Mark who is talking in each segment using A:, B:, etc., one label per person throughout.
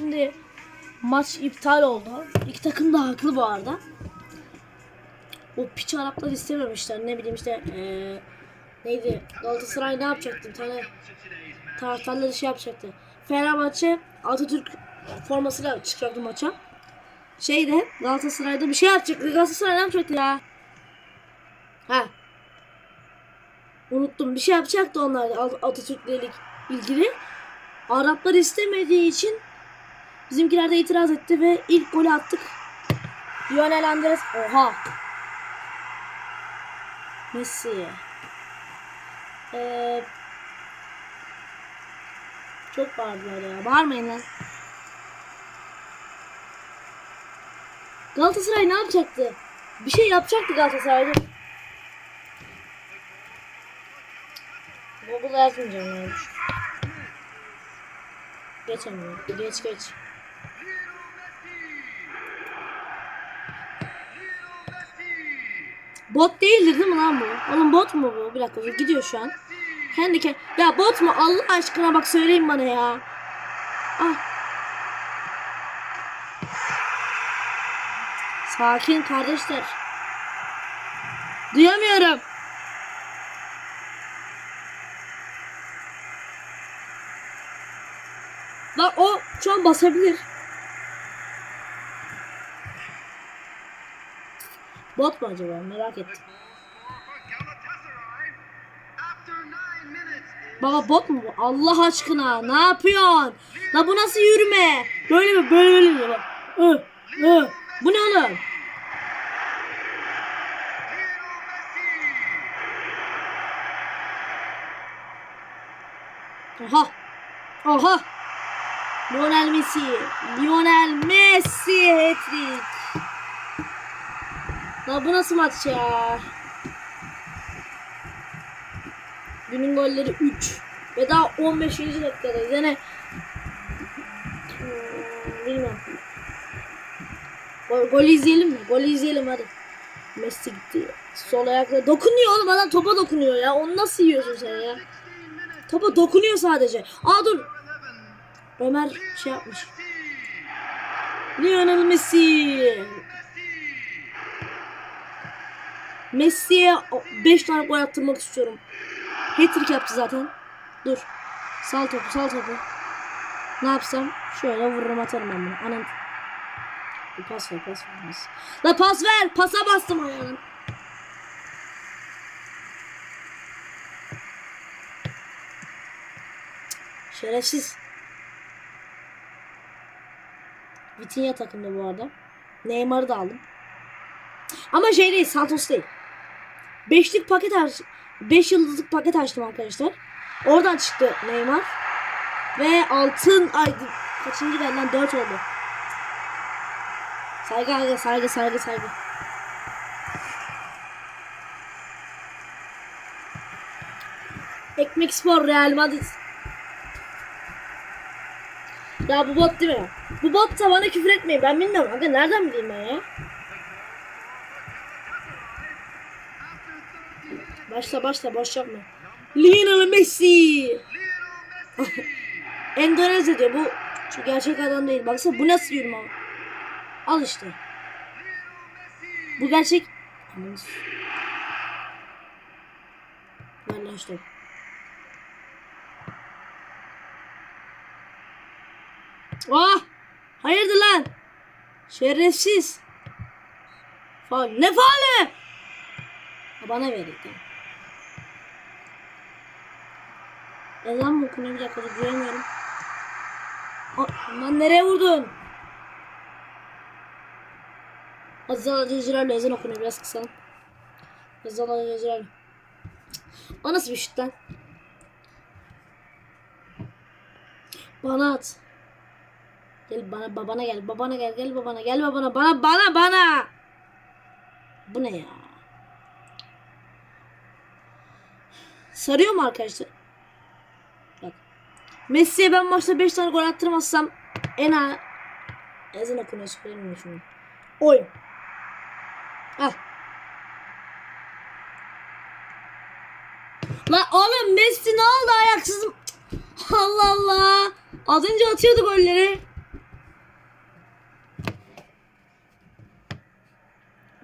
A: Şimdi maç iptal oldu. İki takım da haklı bu arada. O piç Araplar istememişler. Ne bileyim işte eee neydi? Galatasaray ne yapacaktı? Bir tane taraftarları şey yapacaktı. Fenerbahçe Atatürk formasıyla çıkacaktı maça. Şeyde Galatasaray'da bir şey yapacaktı. Galatasaray ne yapacaktı ya? Ha. Unuttum. Bir şey yapacaktı onlar Atatürk'le il- ilgili. Araplar istemediği için bizimkiler de itiraz etti ve ilk golü attık. Lionel Andres. Oha. Messi. Ee, çok bağırdılar ya. Bağırmayın lan. Galatasaray ne yapacaktı? Bir şey yapacaktı Galatasaray'da. Google'a yazmayacağım yani. Geçemiyorum. Geç geç. Bot değildir değil mi lan bu? Oğlum bot mu bu? Bir dakika gidiyor şu an. Kendi kendi. Ya bot mu? Allah aşkına bak söyleyin bana ya. Ah. Sakin kardeşler. Duyamıyorum. Bak o şu an basabilir. Bot mu acaba? Merak ettim. Baba bot mu bu? Allah aşkına ne yapıyorsun? La bu nasıl yürüme? Böyle mi? Böyle mi? Bak. Bu ne oğlum? Aha. Aha. Lionel Messi. Lionel Messi hat-trick. La bu nasıl maç ya? Günün golleri 3. Ve daha 15. dakikadayız. Yani hmm, bilmem. Gol, golü izleyelim mi? Golü izleyelim hadi. Messi gitti. Sol ayakla dokunuyor oğlum adam topa dokunuyor ya. Onu nasıl yiyorsun sen ya? Topa dokunuyor sadece. Aa dur. Ömer şey yapmış. Lionel Messi. Messi'ye 5 tane gol attırmak istiyorum. Hat-trick yaptı zaten. Dur. Sal topu, sal topu. Ne yapsam? Şöyle vururum atarım ben bunu. Bir pas ver, pas ver. Pas. La pas ver. Pasa bastım ayağını. Şerefsiz. Vitinha takımda bu arada. Neymar'ı da aldım. Ama şey değil, Santos değil. Beşlik paket aç, beş yıldızlık paket açtım arkadaşlar. Oradan çıktı Neymar. Ve altın ay kaçıncı benden dört oldu. Saygı saygı saygı saygı saygı. Ekmek Spor Real Madrid. Ya bu bot değil mi? Bu bot da bana küfür etmeyin. Ben bilmiyorum. Aga nereden bileyim ben ya? Başla başla boş yapma. Lionel Messi. Endonezya diyor bu şu gerçek adam değil. Baksana bu nasıl yürüme ama. Al işte. Bu gerçek. Lan işte. Ah! Hayırdır lan? Şerefsiz. Faul. Ne? Ha, Bana verin. Tamam. Ezan mı okunuyor bir dakika duyamıyorum. Aa, Lan nereye vurdun? Azal Cezirer'le ezan okunuyor biraz kısalım. Azal Cezirer'le. O nasıl bir şut lan? Bana at. Gel bana babana gel babana gel gel babana gel babana bana bana bana. Bu ne ya? Sarıyor mu arkadaşlar? Messi'ye ben maçta 5 tane gol attırmazsam en az ezan okunuyor söylemiyor şimdi. Oy. Ah. Al. La oğlum Messi ne oldu ayaksız? Allah Allah. Az önce atıyordu golleri.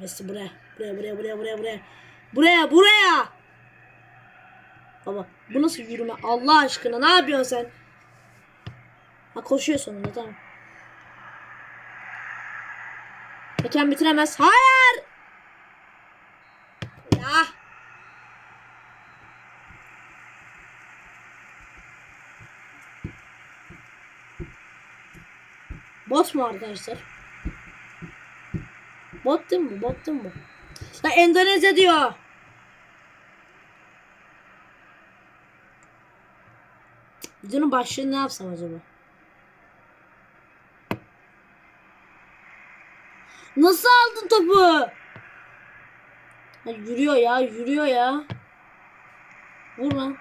A: Messi. Buraya buraya buraya buraya buraya. Buraya buraya. Baba bu nasıl yürüme Allah aşkına ne yapıyorsun sen? Ha koşuyor sonunda tamam. Hakem bitiremez. Hayır. Ya. Bot mu arkadaşlar? Bot değil mi? Bot değil mi? Ya Endonezya diyor. Videonun başlığını ne yapsam acaba? Nasıl aldın topu? Ya yürüyor ya, yürüyor ya. Vur lan.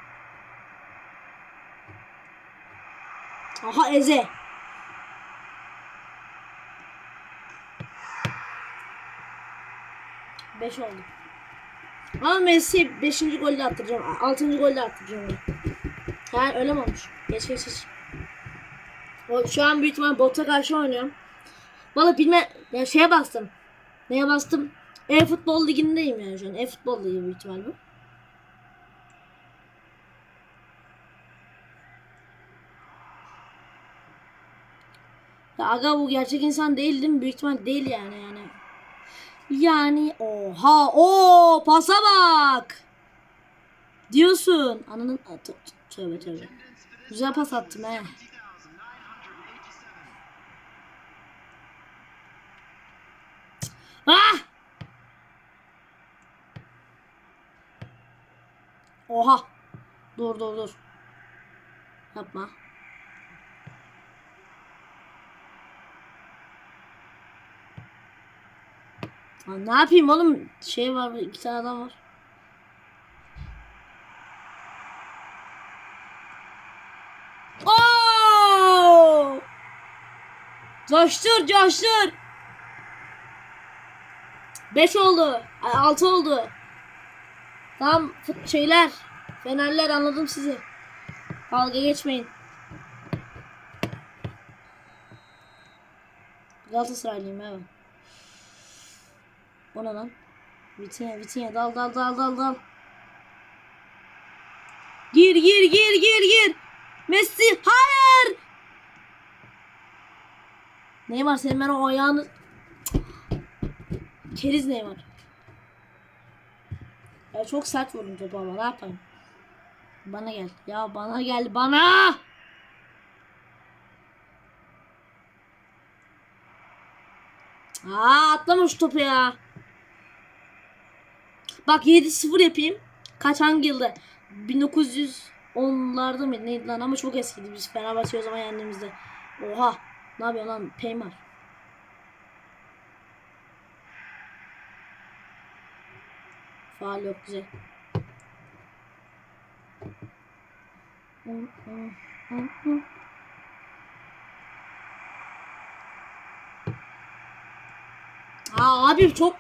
A: Aha Eze. Beş oldu. Ama Messi 5. golde attıracağım. 6. golde attıracağım onu. Ha öyle mi olmuş? Geç geç geç. O, şu an büyük ihtimal bota karşı oynuyorum. Valla bilme ya şeye bastım. Neye bastım? E-futbol ligindeyim yani şu an. E-futbol ligi büyük ihtimal bu. Ya aga bu gerçek insan değil değil mi? Büyük ihtimal değil yani yani. Yani oha o pasa bak. Diyorsun. Ananın Aa, tö- tövbe tövbe. Güzel pas attım he. Ah! Oha. Dur dur dur. Yapma. Ne yapayım oğlum? Şey var, iki tane adam var. Coştur, coştur. 5 oldu. 6 oldu. Tam şeyler. Fenerler anladım sizi. Dalga geçmeyin. Galatasaraylıyım evet. O ne lan? Vitinha, Vitinha dal dal dal dal dal. Gir gir gir gir gir. Messi hayır. Neymar senin ben o ayağını Keriz Neymar. Ya çok sert vurdum topu ama ne yapayım? Bana gel. Ya bana gel bana. Aa atlama şu topu ya. Bak 7-0 yapayım. Kaç hangi yılda? 1910'larda mı neydi lan ama çok eskiydi biz Fenerbahçe o zaman yendiğimizde. Oha. Ne yapıyor lan Peymar? Faal yok güzel. Aa abi çok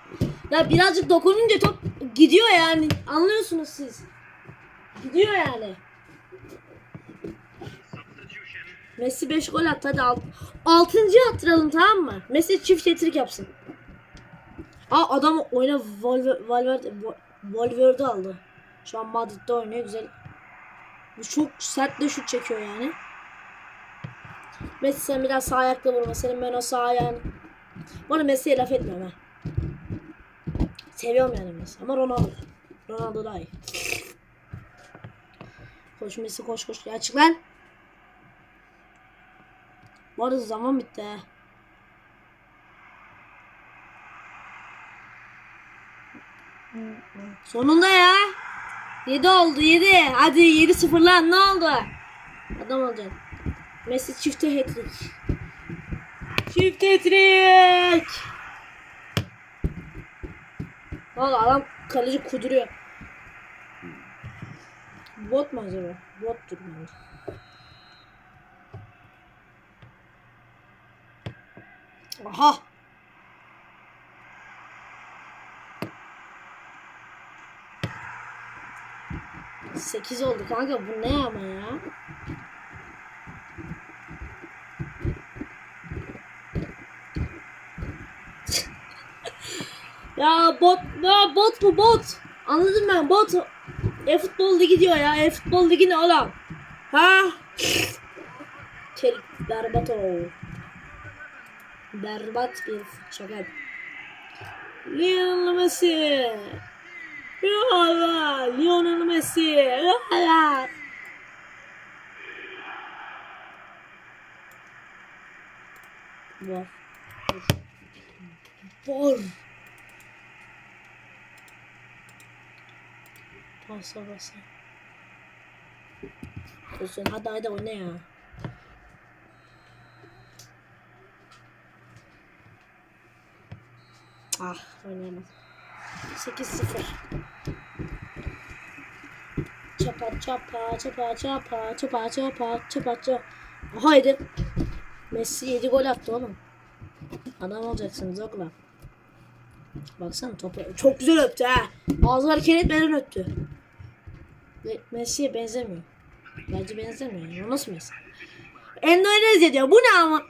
A: ya birazcık dokununca top gidiyor yani anlıyorsunuz siz. Gidiyor yani. Messi 5 gol attı hadi alt. 6. attıralım tamam mı? Messi çift hat yapsın. Aa adam oyuna Valverde, Valverde, aldı. Şu an Madrid'de oynuyor güzel. Bu çok sert de şut çekiyor yani. Messi sen biraz sağ ayakla vurma. Senin ben o sağ ayağın. Bana Messi'ye laf etmiyorum ha. Seviyorum yani Messi. Ama Ronaldo. Ronaldo daha iyi. Koş Messi koş koş. Ya çık lan. Bu arada zaman bitti. Sonunda ya. 7 oldu 7. Hadi 7 0 lan ne oldu? Adam olacak. Messi çifte hat-trick. Çift hat-trick. Valla adam kaleci kuduruyor. Bot mu acaba? Bottur bence. Aha. Sekiz oldu kanka bu ne ama ya? Ya bot, ya bot bu bot. Anladım ben bot. E-futbol ligi diyor ya. E-futbol ligi ne oğlum? Ha? Çelik berbat o. Berbat bir şaka. Lionel Messi. Ya Lionel Messi. Ya Var. Var. Basa basa. Olsun hadi hadi oyna ya. Ah oynayamadım. 8-0. Çapa çapa çapa çapa çapa çapa çapa çapa. Haydi. Messi 7 gol attı oğlum. Adam olacaksınız oğlum. Baksana topu çok güzel öptü ha. Ağzı hareket etmeden öptü. Messi'ye benzemiyor. Bence benzemiyor. Nasıl Messi? Endonezya diyor. Bu ne ama?